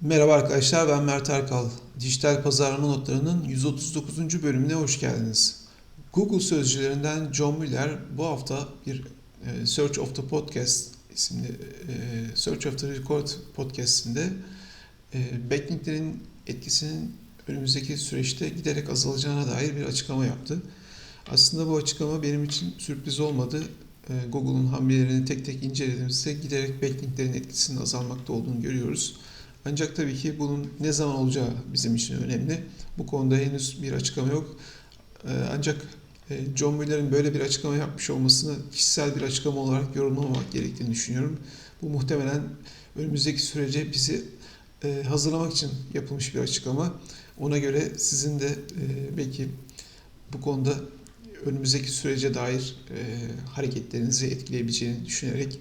Merhaba arkadaşlar ben Mert Erkal. Dijital pazarlama notlarının 139. bölümüne hoş geldiniz. Google sözcülerinden John Mueller bu hafta bir e, Search of the Podcast isimli e, Search of the Record podcastinde e, backlinklerin etkisinin önümüzdeki süreçte giderek azalacağına dair bir açıklama yaptı. Aslında bu açıklama benim için sürpriz olmadı. Google'un hamlelerini tek tek incelediğimizde giderek backlinklerin etkisinin azalmakta olduğunu görüyoruz. Ancak tabii ki bunun ne zaman olacağı bizim için önemli. Bu konuda henüz bir açıklama yok. Ee, Ancak e, John Muller'in böyle bir açıklama yapmış olmasını kişisel bir açıklama olarak yorumlamamak gerektiğini düşünüyorum. Bu muhtemelen önümüzdeki sürece bizi e, hazırlamak için yapılmış bir açıklama. Ona göre sizin de e, belki bu konuda önümüzdeki sürece dair hareketlerinizi etkileyebileceğini düşünerek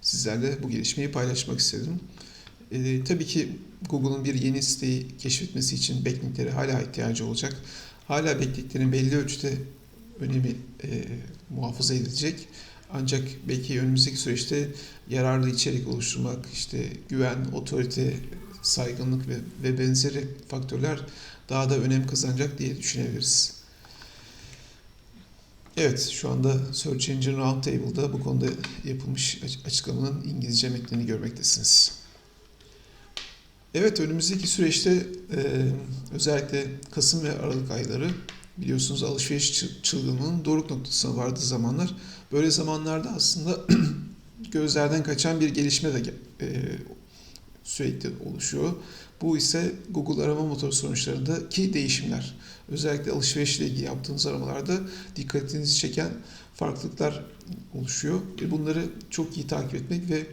sizlerle bu gelişmeyi paylaşmak istedim. E, tabii ki Google'un bir yeni siteyi keşfetmesi için backlinklere hala ihtiyacı olacak. Hala backlinklerin belli ölçüde önemi e, muhafaza edilecek. Ancak belki önümüzdeki süreçte yararlı içerik oluşturmak, işte güven, otorite, saygınlık ve, ve benzeri faktörler daha da önem kazanacak diye düşünebiliriz. Evet, şu anda Search Engine Roundtable'da bu konuda yapılmış açıklamanın İngilizce metnini görmektesiniz. Evet önümüzdeki süreçte e, özellikle Kasım ve Aralık ayları biliyorsunuz alışveriş çılgınlığının doruk noktasına vardığı zamanlar. Böyle zamanlarda aslında gözlerden kaçan bir gelişme de e, sürekli oluşuyor. Bu ise Google arama motoru sonuçlarındaki değişimler. Özellikle alışverişle ilgili yaptığınız aramalarda dikkatinizi çeken farklılıklar oluşuyor. Bunları çok iyi takip etmek ve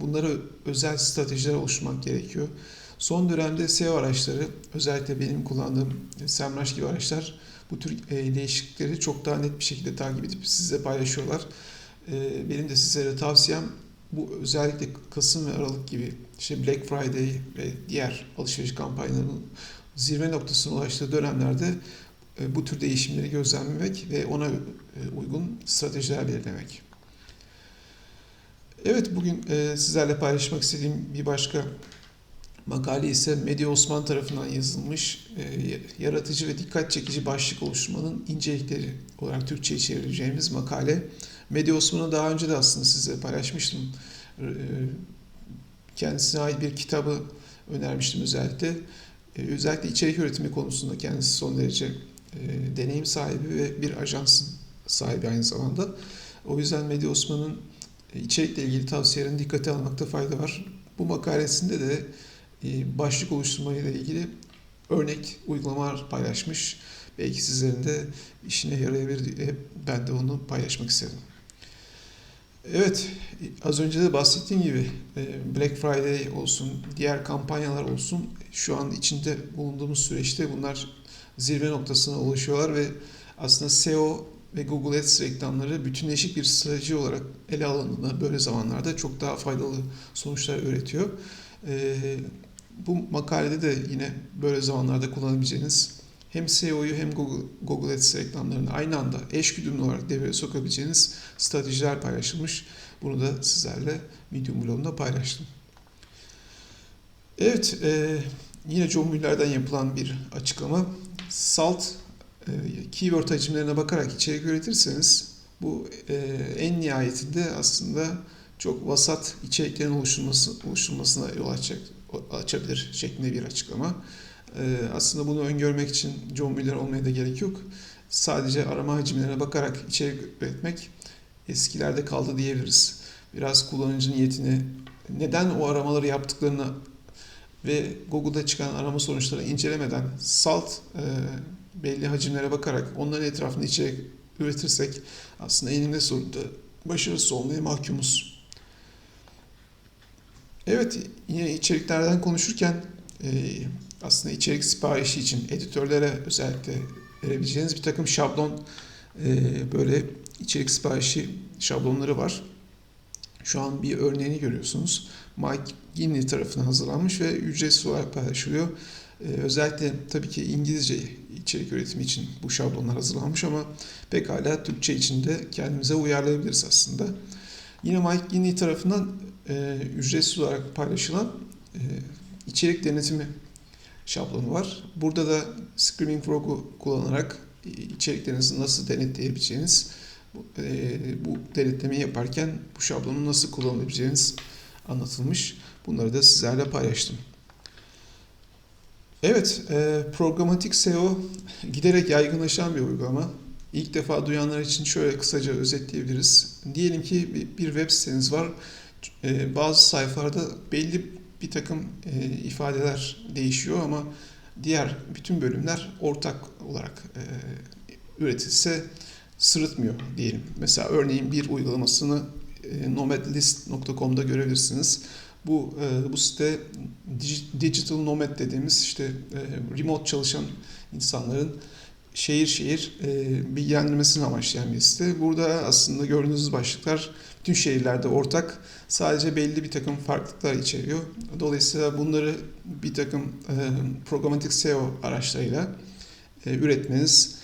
bunlara özel stratejiler oluşturmak gerekiyor. Son dönemde SEO araçları, özellikle benim kullandığım SEMrush gibi araçlar bu tür e, değişiklikleri çok daha net bir şekilde takip edip sizle paylaşıyorlar. E, benim de sizlere tavsiyem bu özellikle Kasım ve Aralık gibi işte Black Friday ve diğer alışveriş kampanyalarının zirve noktasına ulaştığı dönemlerde e, bu tür değişimleri gözlemlemek ve ona uygun stratejiler belirlemek. Evet bugün sizlerle paylaşmak istediğim bir başka Makale ise Medya Osman tarafından yazılmış e, yaratıcı ve dikkat çekici başlık oluşturmanın incelikleri olarak Türkçe'ye çevireceğimiz makale. Medya Osman'ı daha önce de aslında size paylaşmıştım. E, kendisine ait bir kitabı önermiştim özellikle. E, özellikle içerik üretimi konusunda kendisi son derece e, deneyim sahibi ve bir ajansın sahibi aynı zamanda. O yüzden Medya Osman'ın e, içerikle ilgili tavsiyelerini dikkate almakta fayda var. Bu makalesinde de e, başlık oluşturmayla ilgili örnek uygulamalar paylaşmış. Belki sizlerin de işine yarayabilir diye ben de onu paylaşmak istedim. Evet, az önce de bahsettiğim gibi e, Black Friday olsun, diğer kampanyalar olsun şu an içinde bulunduğumuz süreçte bunlar zirve noktasına ulaşıyorlar ve aslında SEO ve Google Ads reklamları bütünleşik bir strateji olarak ele alındığında böyle zamanlarda çok daha faydalı sonuçlar üretiyor. E, bu makalede de yine böyle zamanlarda kullanabileceğiniz hem SEO'yu hem Google, Google Ads reklamlarını aynı anda eş güdümlü olarak devreye sokabileceğiniz stratejiler paylaşılmış. Bunu da sizlerle Medium blogunda paylaştım. Evet, e, yine John Müller'den yapılan bir açıklama. Salt keyword hacimlerine bakarak içerik üretirseniz bu e, en nihayetinde aslında çok vasat içeriklerin oluşturması, oluşturmasına yol açacak açabilir şeklinde bir açıklama. Ee, aslında bunu öngörmek için John Mueller olmaya da gerek yok. Sadece arama hacimlerine bakarak içerik üretmek eskilerde kaldı diyebiliriz. Biraz kullanıcı niyetini, neden o aramaları yaptıklarını ve Google'da çıkan arama sonuçlarını incelemeden salt e, belli hacimlere bakarak onların etrafında içerik üretirsek aslında eninde sonunda başarısız olmaya mahkumuz. Evet, yine içeriklerden konuşurken e, aslında içerik siparişi için editörlere özellikle verebileceğiniz bir takım şablon e, böyle içerik siparişi şablonları var. Şu an bir örneğini görüyorsunuz. Mike Gimli tarafından hazırlanmış ve ücretsiz olarak paylaşılıyor. Ee, özellikle tabii ki İngilizce içerik üretimi için bu şablonlar hazırlanmış ama pekala Türkçe için de kendimize uyarlayabiliriz aslında. Yine Mike Gimli tarafından e, ücretsiz olarak paylaşılan e, içerik denetimi şablonu var. Burada da Screaming Frog'u kullanarak içeriklerinizi nasıl denetleyebileceğiniz, bu denetlemeyi yaparken bu şablonu nasıl kullanabileceğiniz anlatılmış. Bunları da sizlerle paylaştım. Evet, programatik SEO giderek yaygınlaşan bir uygulama. İlk defa duyanlar için şöyle kısaca özetleyebiliriz. Diyelim ki bir web siteniz var. Bazı sayfalarda belli bir takım ifadeler değişiyor ama diğer bütün bölümler ortak olarak üretilse sırıtmıyor diyelim. Mesela örneğin bir uygulamasını nomadlist.com'da görebilirsiniz. Bu bu site digital nomad dediğimiz işte remote çalışan insanların şehir şehir bilgilendirmesini amaçlayan bir site. Burada aslında gördüğünüz başlıklar bütün şehirlerde ortak. Sadece belli bir takım farklılıklar içeriyor. Dolayısıyla bunları bir takım programatik SEO araçlarıyla üretmeniz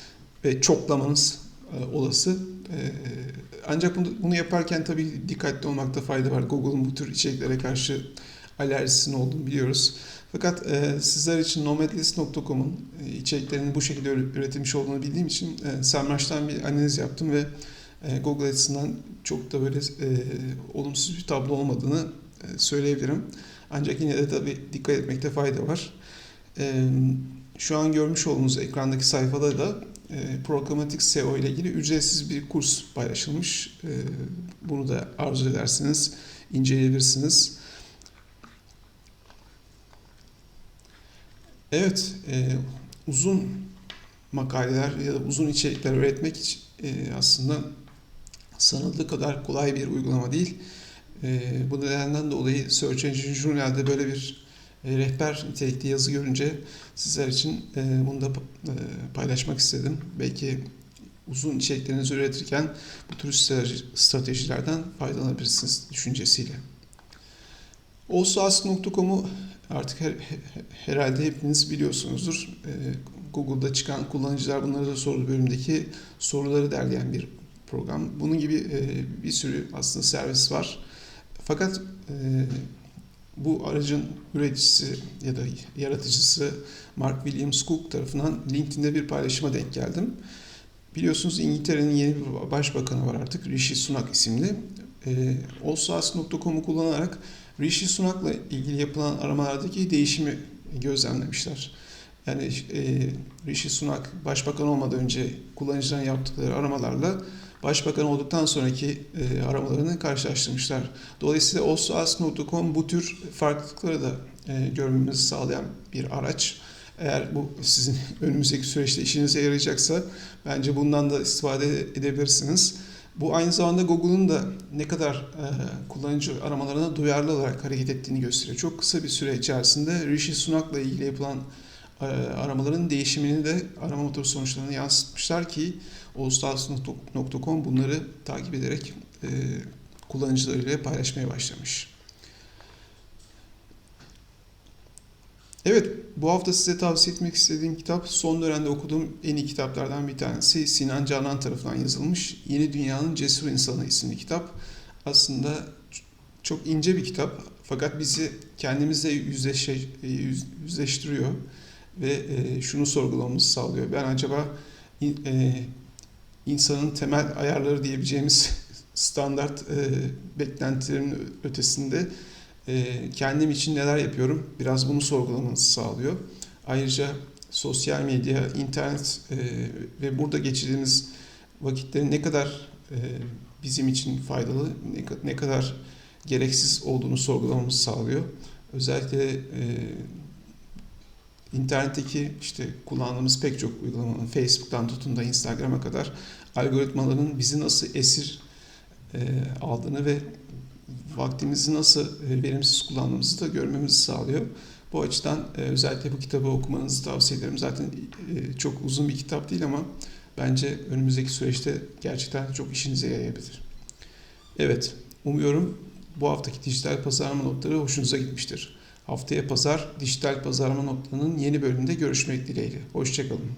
ve çoklamanız olası. Ancak bunu, bunu yaparken tabii dikkatli olmakta fayda var. Google'un bu tür içeriklere karşı alerjisinin olduğunu biliyoruz. Fakat e, sizler için nomadlist.com'un e, içeriklerinin bu şekilde üretilmiş olduğunu bildiğim için e, Semrush'tan bir analiz yaptım ve e, Google açısından çok da böyle e, olumsuz bir tablo olmadığını e, söyleyebilirim. Ancak yine de tabii dikkat etmekte fayda var. E, şu an görmüş olduğunuz ekrandaki sayfada da programatik SEO ile ilgili ücretsiz bir kurs paylaşılmış. E, bunu da arzu ederseniz inceleyebilirsiniz. Evet, e, uzun makaleler ya da uzun içerikler e, aslında sanıldığı kadar kolay bir uygulama değil. E, bu nedenden dolayı Search Engine Journal'de böyle bir e, rehber nitelikli yazı görünce sizler için e, bunu da e, paylaşmak istedim. Belki uzun içeriklerinizi üretirken bu tür stratejilerden faydalanabilirsiniz düşüncesiyle. Allsask.com'u artık her, herhalde hepiniz biliyorsunuzdur. Google'da çıkan kullanıcılar bunları da sordu bölümdeki soruları derleyen bir program. Bunun gibi bir sürü aslında servis var. Fakat bu aracın üreticisi ya da yaratıcısı Mark Williams Cook tarafından LinkedIn'de bir paylaşıma denk geldim. Biliyorsunuz İngiltere'nin yeni bir başbakanı var artık Rishi Sunak isimli. E, Allsas.com'u kullanarak Rishi Sunak'la ilgili yapılan aramalardaki değişimi gözlemlemişler. Yani e, Rishi Sunak başbakan olmadan önce kullanıcıların yaptıkları aramalarla başbakan olduktan sonraki e, aramalarını karşılaştırmışlar. Dolayısıyla osas.com bu tür farklılıkları da e, görmemizi sağlayan bir araç. Eğer bu sizin önümüzdeki süreçte işinize yarayacaksa bence bundan da istifade edebilirsiniz. Bu aynı zamanda Google'un da ne kadar e, kullanıcı aramalarına duyarlı olarak hareket ettiğini gösteriyor. Çok kısa bir süre içerisinde Rishi Sunak'la ilgili yapılan aramaların değişimini de arama motoru sonuçlarını yansıtmışlar ki uluslararası.com bunları takip ederek e, kullanıcılarıyla paylaşmaya başlamış. Evet, bu hafta size tavsiye etmek istediğim kitap son dönemde okuduğum en iyi kitaplardan bir tanesi. Sinan Canan tarafından yazılmış Yeni Dünyanın Cesur İnsanı isimli kitap. Aslında çok ince bir kitap fakat bizi kendimizle yüzleştiriyor ve e, şunu sorgulamamızı sağlıyor. Ben acaba e, insanın temel ayarları diyebileceğimiz standart e, beklentilerin ötesinde e, kendim için neler yapıyorum biraz bunu sorgulamanızı sağlıyor. Ayrıca sosyal medya, internet e, ve burada geçirdiğimiz vakitlerin ne kadar e, bizim için faydalı, ne, ne kadar gereksiz olduğunu sorgulamamızı sağlıyor. Özellikle e, internetteki işte kullandığımız pek çok uygulamanın Facebook'tan tutun da Instagram'a kadar algoritmaların bizi nasıl esir e, aldığını ve vaktimizi nasıl e, verimsiz kullandığımızı da görmemizi sağlıyor. Bu açıdan e, özellikle bu kitabı okumanızı tavsiye ederim. Zaten e, çok uzun bir kitap değil ama bence önümüzdeki süreçte gerçekten çok işinize yarayabilir. Evet, umuyorum bu haftaki dijital pazarlama notları hoşunuza gitmiştir. Haftaya pazar dijital pazarlama notlarının yeni bölümünde görüşmek dileğiyle. Hoşçakalın.